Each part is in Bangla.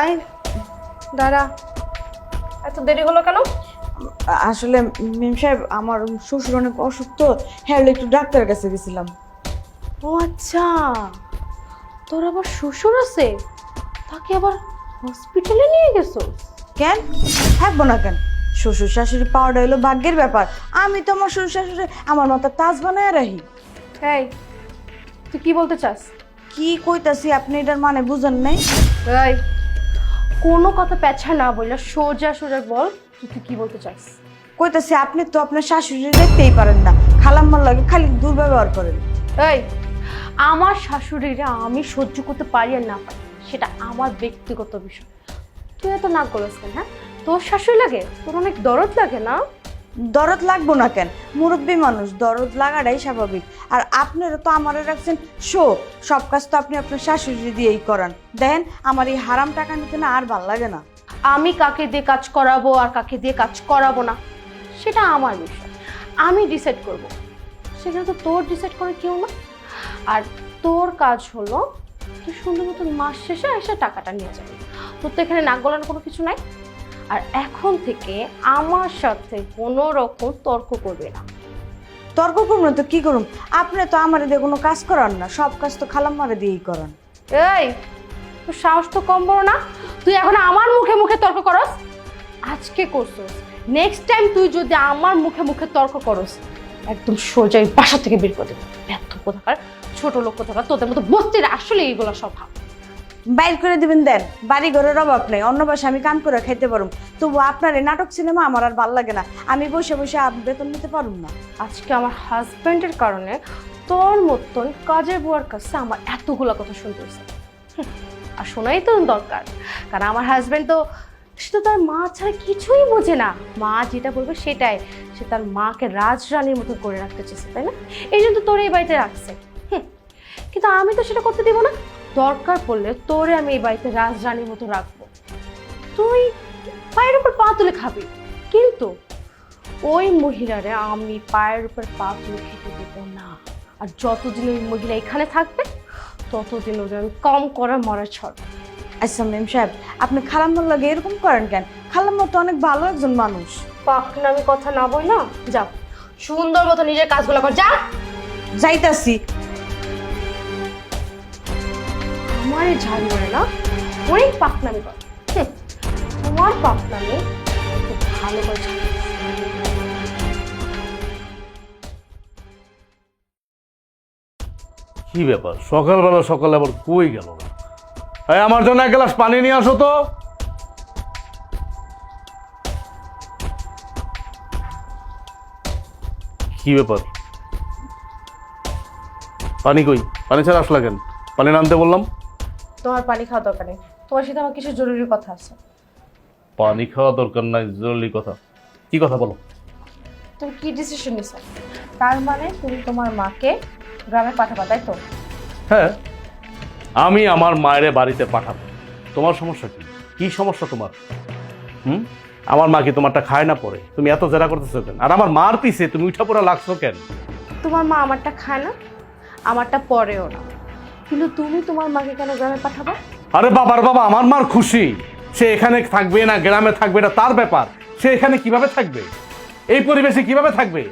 আয়। দাঁড়া। এত দেরি হলো কেন? আসলে মেম সাহেব আমার শ্বশুর অনেক অসুখ তো হ্যাঁ একটু ডাক্তারের কাছে গেছিলাম। ও আচ্ছা। তোর আবার শ্বশুর আছে? তাকে আবার হসপিটালে নিয়ে গেছো কেন? থাকব না কেন? শ্বশুর শাশুড়ি পাওয়াটা হলো ভাগ্যের ব্যাপার। আমি তো আমার শ্বশুর শাশুড়ি আমার মতো তাজ বানায় রাখি। এই তুই কি বলতে চাস? কি কইতাছি আপনি এটার মানে বুঝেন নাই? এই কোনো কথা পেছা না বললে সোজা সোজা বল তুই তুই কি বলতে চাস? কইতাছি আপনি তো আপনার শাশুড়ি দেখতেই পারেন না। খালাম্মার লাগে খালি দুর্ব্যবহার করেন। এই আমার শাশুড়িরা আমি সহ্য করতে পারি আর না পারি সেটা আমার ব্যক্তিগত বিষয়। তুই এত না গলাস কেন হ্যাঁ? তোর শাশুড়ি লাগে? তোর অনেক দরদ লাগে না? দরদ লাগবো না কেন? মুরব্বী মানুষ, দরদ লাগাটাই স্বাভাবিক। আর আপনারা তো আমারে রাখছেন শো। সব কাজ তো আপনি আপনার শাশুড়ি দিয়েই করান। দেখেন, আমার এই হারাম টাকা নিতে না আর ভালো লাগে না। আমি কাকে দিয়ে কাজ করাবো আর কাকে দিয়ে কাজ করাবো না, সেটা আমার বিষয়। আমি ডিসাইড করব। সেখানে তো তোর ডিসাইড করে কেউ না। আর তোর কাজ হলো, তুই সুন্দর মতন মাস শেষে এসে টাকাটা নিয়ে যাবি। তোর তো এখানে নাক গলানো কোনো কিছু নাই। আর এখন থেকে আমার সাথে কোনো রকম তর্ক করবে না। তর্ক করব না তো কি করুন আপনি তো আমার দিয়ে কোনো কাজ করান না সব কাজ তো খালাম্মারে দিয়েই করান। এই তোর সাহস তো কম বড় না? তুই এখন আমার মুখে মুখে তর্ক করস? আজকে করছস। নেক্সট টাইম তুই যদি আমার মুখে মুখে তর্ক করস একদম সোজাই বাসা থেকে বের করে দেবো এত কোথাকার ছোট লোক কোথাকার তোদের মতো বস্তির আসলে এইগুলো স্বভাব বাইর করে দিবেন দেন। বাড়ি ঘরের অভাব নেই অন্য বাসা আমি কাম করে খাইতে পারুম। তবু আপনার এই নাটক সিনেমা আমার আর ভালো লাগে না। আমি বসে বসে বেতন নিতে পারুম না। আজকে আমার হাজব্যান্ডের কারণে তোর মতন কাজের বুয়ার কাছে আমার এতগুলো কথা শুনতে হুম, আর শোনাই তো দরকার। কারণ আমার হাজব্যান্ড তো সে তো তার মা ছাড়া কিছুই বোঝে না। মা যেটা বলবে সেটাই। সে তার মাকে রাজরানীর মতো করে রাখতে চেয়েছে তাই না? এই জন্য তোর এই বাড়িতে রাখছে। কিন্তু আমি তো সেটা করতে দিব না। দরকার পড়লে তোরে আমি এই বাড়িতে রাজরানীর মতো রাখব। তুই পায়ের উপর পা তুলে খাবি। কিন্তু ওই মহিলারে আমি পায়ের উপর পা তুলে খেতে দেবো না। আর যতদিন ওই মহিলা এখানে থাকবে ততদিন ওদের আমি কম করার মরা ছড়। আচ্ছা মেম সাহেব আপনি খালাম্মার লাগে এরকম করেন কেন? খালাম্মা তো অনেক ভালো একজন মানুষ। পাখন আমি কথা না বই না যাও সুন্দর মতো নিজের কাজগুলো কর যা। যাইতাছি। আমার ঝাড় মারে না অনেক পাকনামি কর। হুম, তোমার পাকনামি খুব ভালো করে কি ব্যাপার? সকালবেলা সকালে আবার কই গেল না? আমার জন্য এক গ্লাস পানি নিয়ে আসো তো। কি ব্যাপার? পানি কই? পানি ছাড়া আসলা কেন? পানি নামতে বললাম। তোমার পানি খাওয়া দরকার নেই। তোমার সাথে আমার কিছু জরুরি কথা আছে? পানি খাওয়া দরকার নাই জরুরি কথা। কি কথা বলো? তুমি কি ডিসিশন নিছো? তার মানে তুমি তোমার মাকে গ্রামে পাঠাবা তাই তো? হ্যাঁ আমি আমার মায়ের বাড়িতে পাঠাবো। তোমার সমস্যা কি? কি সমস্যা তোমার? হুম? আমার মা কি তোমারটা খায় না পরে? তুমি এত জেরা করতেছো কেন? আর আমার মার পিছে তুমি উঠা পড়া লাগছো কেন? তোমার মা আমারটা খায় না আমারটা পরেও না। কিন্তু তুমি তোমার মাকে কেন গ্রামে পাঠাবা? আরে বাবার বাবা আমার মার খুশি। সে এখানে থাকবে না গ্রামে থাকবে এটা তার ব্যাপার। সে এখানে কীভাবে থাকবে? এই পরিবেশে কীভাবে থাকবে?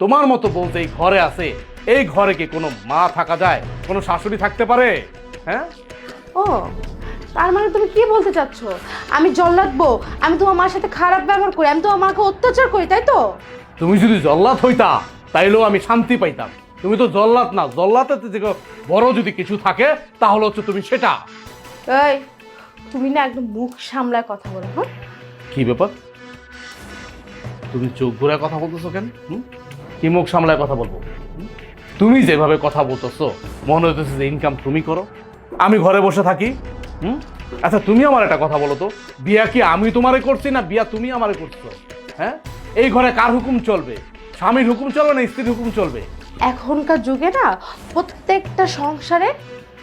তোমার মতো বলতে এই ঘরে আছে এই ঘরে কি কোনো মা থাকা যায়? কোনো শাশুড়ি থাকতে পারে? হ্যাঁ? ও তার মানে তুমি কি বলতে চাচ্ছ? আমি জল্লাদবো আমি তোমার মার সাথে খারাপ ব্যবহার করি আমি তোমার মাকে অত্যাচার করি তাই তো? তুমি যদি জল্লাদ হইতা তাইলেও আমি শান্তি পাইতাম। তুমি তো জল্লাদ না জল্লাদের থেকে বড় যদি কিছু থাকে তাহলে হচ্ছে তুমি সেটা। এই তুমি না একদম মুখ সামলায় কথা বলো হ্যাঁ? কি ব্যাপার? তুমি চোখ ঘুরে কথা বলতেছো কেন? কি মুখ সামলায় কথা বলব? তুমি যেভাবে কথা বলতেছো মনে হইতেছে যে ইনকাম তুমি করো। আমি ঘরে বসে থাকি হুম? আচ্ছা তুমি আমার একটা কথা বলো তো। বিয়া কি আমি তোমারে করছি না বিয়া তুমি আমারে করছ? হ্যাঁ? এই ঘরে কার হুকুম চলবে? স্বামীর হুকুম চলবে না স্ত্রীর হুকুম চলবে? এখনকার যুগে না প্রত্যেকটা সংসারে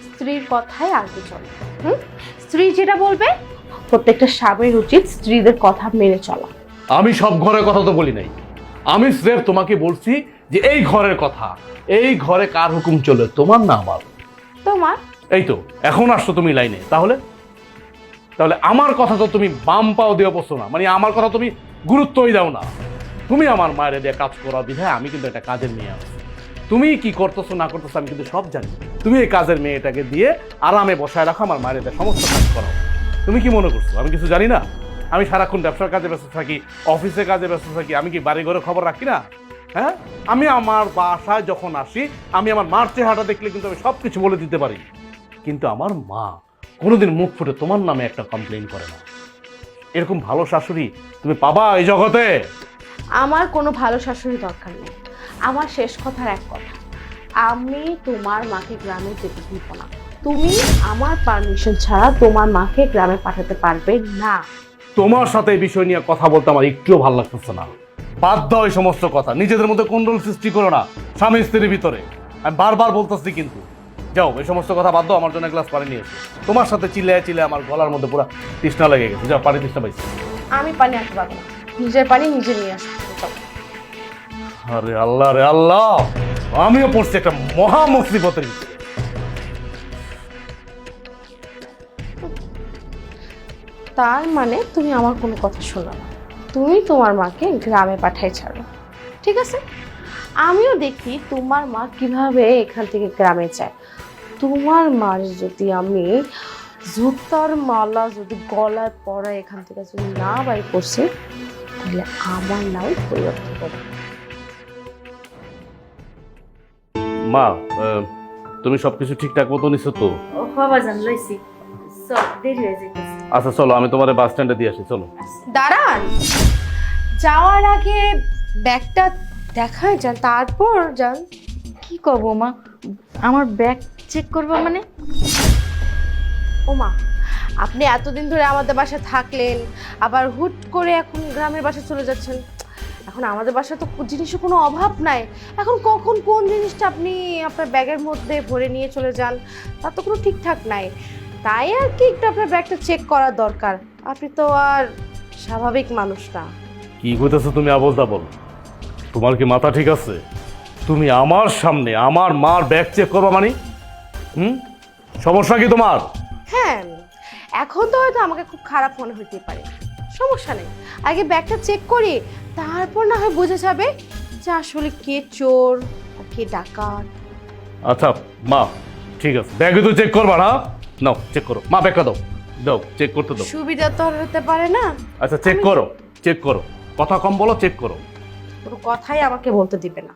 স্ত্রীর কথাই আগে চলে হুম? স্ত্রী যেটা বলবে প্রত্যেকটা স্বামীর উচিত স্ত্রীদের কথা মেনে চলা। আমি সব ঘরের কথা তো বলি নাই। আমি স্রেফ তোমাকে বলছি যে এই ঘরের কথা এই ঘরে কার হুকুম চলে তোমার না আমার। তোমার? এই তো এখন আসছো তুমি লাইনে তাহলে? তাহলে আমার কথা তো তুমি বাম পাও দিয়ে বসো না মানে আমার কথা তুমি গুরুত্বই দাও না। তুমি আমার মায়ের দিয়ে কাজ করা বিধায় আমি কিন্তু একটা কাজের নিয়ে আছি। তুমি কি করতেছো, না করতেছো, আমি কিন্তু সব জানি। তুমি এই কাজের মেয়েটাকে দিয়ে আরামে বসায় রাখো, আমার মায়ের দিয়ে সমস্ত কাজ করো তুমি কি মনে করছ? আমি কিছু জানি না? আমি সারাক্ষণ ব্যবসার কাজে ব্যস্ত থাকি অফিসে কাজে ব্যস্ত থাকি, আমি কি বাড়ি ঘরে খবর রাখি না? হ্যাঁ? আমি আমার বাসায় যখন আসি, আমি আমার মার চেহারাটা দেখলে কিন্তু আমি সব কিছু বলে দিতে পারি। কিন্তু আমার মা কোনোদিন মুখ ফুটে তোমার নামে একটা কমপ্লেন করে না। এরকম ভালো শাশুড়ি তুমি পাবা এই জগতে? আমার কোনো ভালো শাশুড়ি দরকার নেই। আমার শেষ কথার এক কথা। আমি তোমার মাকে গ্রামে যেতে দিব না। তুমি আমার পারমিশন ছাড়া তোমার মাকে গ্রামে পাঠাতে পারবে না। তোমার সাথে এই বিষয় নিয়ে কথা বলতে আমার একটুও ভালো লাগতেছে না। বাধ্য এই সমস্ত কথা। নিজেদের মধ্যে কোন্ডল সৃষ্টি করো না স্বামী স্ত্রীর ভিতরে। আমি বারবার বলতেছি কিন্তু। যাও এই সমস্ত কথা বাধ্য আমার জন্য গ্লাস পানি নিয়ে এসো। তোমার সাথে চিল্লে চিল্লে আমার গলার মধ্যে পুরো তৃষ্ণা লেগে গেছে। যাও পানি তৃষ্ণা পাইছি। আমি পানি আনতে পারব না। নিজের পানি নিজে নিয়ে আসব চলো। আরে আল্লাহ রে আল্লাহ। আমিও পড়ছি একটা মহা তার মানে তুমি আমার কোনো কথা শোনো না। তুমি তোমার মাকে গ্রামে পাঠাই ছাড়ো। ঠিক আছে? আমিও দেখি তোমার মা কীভাবে এখান থেকে গ্রামে যায়। তোমার মার যদি আমি জুতার মালা যদি গলায় পরা এখান থেকে যদি না বাই করছি, তাহলে আমার নাম পরিবর্তন করবে। মা তুমি সবকিছু ঠিকঠাক মতো নিছো তো? ও লইছি। চল দেরি হয়ে যাইতেছে। আচ্ছা চলো আমি তোমার বাস স্ট্যান্ডে দিয়ে আসি চলো। দাঁড়ান। যাওয়ার আগে ব্যাগটা দেখায় যান তারপর যান। কি করব মা? আমার ব্যাগ চেক করব মানে? ওমা আপনি এতদিন ধরে আমাদের বাসায় থাকলেন আবার হুট করে এখন গ্রামের বাসায় চলে যাচ্ছেন। এখন আমাদের বাসায় তো জিনিসের কোনো অভাব নাই। এখন কখন কোন জিনিসটা আপনি আপনার ব্যাগের মধ্যে ভরে নিয়ে চলে যান তার তো কোনো ঠিকঠাক নাই। তাই আর কি একটু আপনার ব্যাগটা চেক করা দরকার। আপনি তো আর স্বাভাবিক মানুষ না। কি কইতেছো তুমি আবল তাবল তোমার কি মাথা ঠিক আছে? তুমি আমার সামনে আমার মার ব্যাগ চেক করবা মানে? হুম? সমস্যা কি তোমার? হ্যাঁ এখন তো হয়তো আমাকে খুব খারাপ মনে হতে পারে। সমস্যা নেই। আগে ব্যাগটা চেক করি তারপর না হয় বোঝা যাবে যে আসলে কে চোর আর কে ডাকাত। আচ্ছা মা ঠিক আছে। ব্যাগে তো চেক করবা না? নাও চেক করো। মা ব্যাগটা দাও। দাও চেক করতে দাও। সুবিধা তো আর হতে পারে না। আচ্ছা চেক করো চেক করো। কথা কম বলো চেক করো। কোনো কথাই আমাকে বলতে দিবে না।